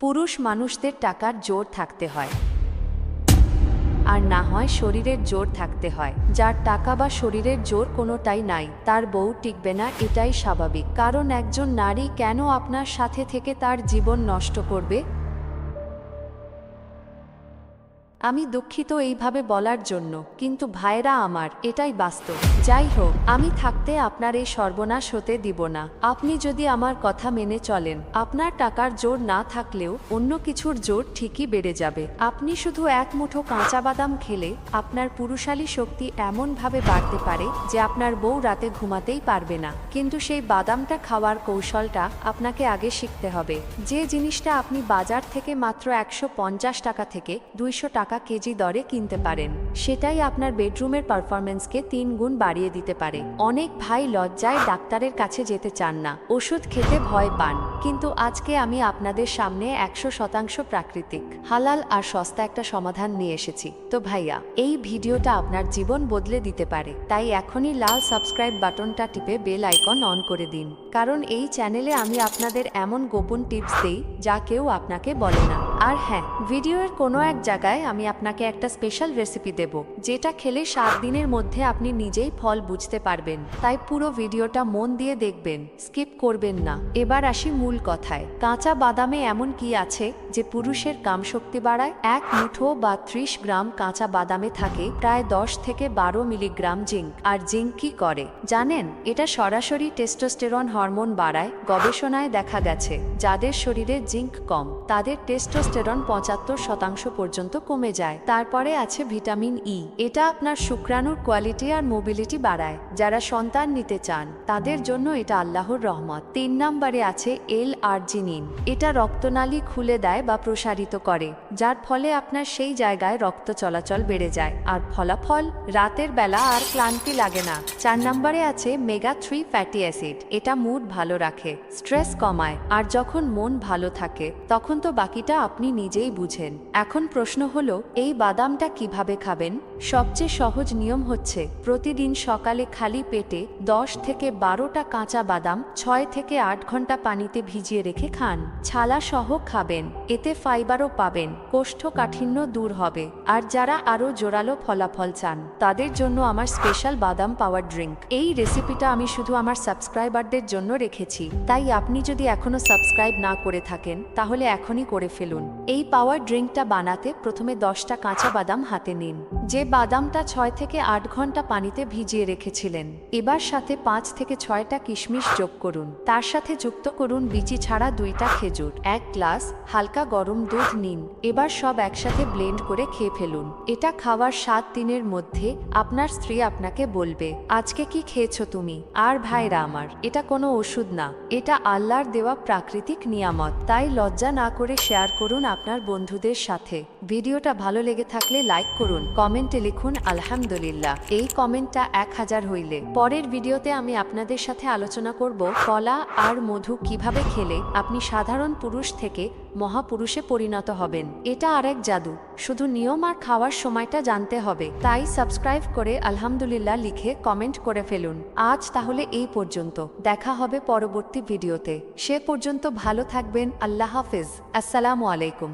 পুরুষ মানুষদের টাকার জোর থাকতে হয়। আর না হয় শরীরের জোর থাকতে হয়। যার টাকা বা শরীরের জোর কোনোটাই নাই, তার বউ টিকবে না, এটাই স্বাভাবিক। কারণ একজন নারী কেন আপনার সাথে থেকে তার জীবন নষ্ট করবে? আমি দুঃখিত এইভাবে বলার জন্য, কিন্তু ভাইরা আমার, এটাই বাস্তব। যাই হোক, আমি থাকতে আপনার এই সর্বনাশ হতে দিব না। আপনি যদি আমার কথা মেনে চলেন, আপনার টাকার জোর না থাকলেও অন্য কিছুর জোর ঠিকই বেড়ে যাবে। আপনি শুধু এক মুঠো কাঁচা বাদাম খেলে আপনার পুরুষালী শক্তি এমনভাবে বাড়তে পারে যে আপনার বউ রাতে ঘুমাতেই পারবে না। কিন্তু সেই বাদামটা খাওয়ার কৌশলটা আপনাকে আগে শিখতে হবে। যে জিনিসটা আপনি বাজার থেকে মাত্র একশো পঞ্চাশ টাকা থেকে দুইশো টাকা কেজি দরে কিনতে পারেন। সেটাই আপনার বেডরুমের পারফরমেন্সকে তিন গুণ বাড়িয়ে দিতে পারে। অনেক ভাই লজ্জায় ডাক্তারের কাছে যেতে চান না। ওষুধ খেতে ভয় পান। কিন্তু আজকে আমি আপনাদের সামনে একশো শতাংশ প্রাকৃতিক, হালাল আর সস্তা একটা সমাধান নিয়ে এসেছি। তো ভাইয়া, এই ভিডিওটা আপনার জীবন বদলে দিতে পারে। তাই এখনই লাল সাবস্ক্রাইব বাটনটা টিপে বেল আইকন অন করে দিন। কারণ এই চ্যানেলে আমি আপনাদের এমন গোপন টিপস দেই যা কেউ আপনাকে বলে না। আর হ্যাঁ ভিডিওর কোনো এক জায়গায় আমি আপনাকে একটা স্পেশাল রেসিপি দেব, যেটা খেলে সাত দিনের মধ্যে আপনি নিজেই ফল বুঝতে পারবেন। তাই পুরো ভিডিওটা মন দিয়ে দেখবেন, স্কিপ করবেন না। এবার আসি মূল কথায়। কাঁচা বাদামে এমন কি আছে, যে পুরুষের কামশক্তি বাড়ায়? এক মুঠো বা ত্রিশ গ্রাম কাঁচা বাদামে থাকে প্রায় দশ থেকে বারো মিলিগ্রাম জিঙ্ক। আর জিঙ্ক কি করে? জানেন? এটা সরাসরি টেস্টোস্টেরন হরমোন বাড়ায়, গবেষণায় দেখা গেছে, যাদের শরীরে জিঙ্ক কম, তাদের টেস্টোস্টেরন পঁচাত্তর শতাংশ পর্যন্ত কমে যায়। তারপরে আছে ভিটামিন ই এটা আপনার শুক্রাণুর কোয়ালিটি আর মোবিলিটি বাড়ায়। যারা সন্তান নিতে চান, তাদের জন্য এটা আল্লাহর রহমত। তিন নম্বরে আছে এল আর্জিনিন এটা রক্তনালী খুলে দেয় বা প্রসারিত করে, যার ফলে আপনার সেই জায়গায় রক্ত চলাচল বেড়ে যায়। আর ফলাফল, রাতের বেলা আর ক্লান্তি লাগে না। চার নম্বরে আছে মেগা থ্রি ফ্যাটি অ্যাসিড এটা মুড ভালো রাখে স্ট্রেস কমায়। আর যখন মন ভালো থাকে, তখন তো বাকিটা আপনি নিজেই বুঝেন। এখন প্রশ্ন হলো, এই বাদামটা কীভাবে খাবেন? সবচেয়ে সহজ নিয়ম হচ্ছে, প্রতিদিন সকালে খালি পেটে দশ থেকে বারোটা কাঁচা বাদাম, ছয় থেকে আট ঘণ্টা পানিতে ভিজিয়ে রেখে খান। ছালা সহ খাবেন, এতে ফাইবারও পাবেন, কোষ্ঠকাঠিন্য দূর হবে। আর যারা আরও জোরালো ফলাফল চান, তাদের জন্য আমার স্পেশাল বাদাম পাওয়ার ড্রিঙ্ক। এই রেসিপিটা আমি শুধু আমার সাবস্ক্রাইবারদের জন্য রেখেছি। তাই আপনি যদি এখনও সাবস্ক্রাইব না করে থাকেন, তাহলে এখনই করে ফেলুন। এই পাওয়ার ড্রিঙ্কটা বানাতে প্রথমে দশটা কাঁচা বাদাম হাতে নিন। যে বাদামটা ছয় থেকে আট ঘণ্টা পানিতে ভিজিয়ে রেখেছিলেন। এবার সাথে পাঁচ থেকে ছয়টা কিশমিশ যোগ করুন। তার সাথে যুক্ত করুন বিচি ছাড়া দুইটা খেজুর। এক গ্লাস হালকা গরম দুধ নিন। এবার সব একসাথে ব্লেন্ড করে খেয়ে ফেলুন। এটা খাওয়ার সাত দিনের মধ্যে আপনার স্ত্রী আপনাকে বলবে, আজকে কি খেয়েছো তুমি? আর ভাইরা আমার, এটা কোনো ওষুধ না। এটা আল্লাহর দেওয়া প্রাকৃতিক নিয়ামত। তাই লজ্জা না করে শেয়ার করুন আপনার বন্ধুদের সাথে। ভিডিওটা ভালো লেগে থাকলে লাইক করুন কমেন্টে লিখুন, আলহামদুলিল্লাহ। এই কমেন্টটা এক হাজার হইলে। পরের ভিডিওতে আমি আপনাদের সাথে আলোচনা করব, কলা আর মধু কীভাবে খেলে আপনি সাধারণ পুরুষ থেকে মহাপুরুষে পরিণত হবেন। এটা আরেক জাদু। শুধু নিয়ম আর খাওয়ার সময়টা জানতে হবে। তাই সাবস্ক্রাইব করে আলহামদুলিল্লাহ লিখে কমেন্ট করে ফেলুন। আজ তাহলে এই পর্যন্ত। দেখা হবে পরবর্তী ভিডিওতে। সে পর্যন্ত ভালো থাকবেন। আল্লাহ হাফিজ। আসসালামু আলাইকুম।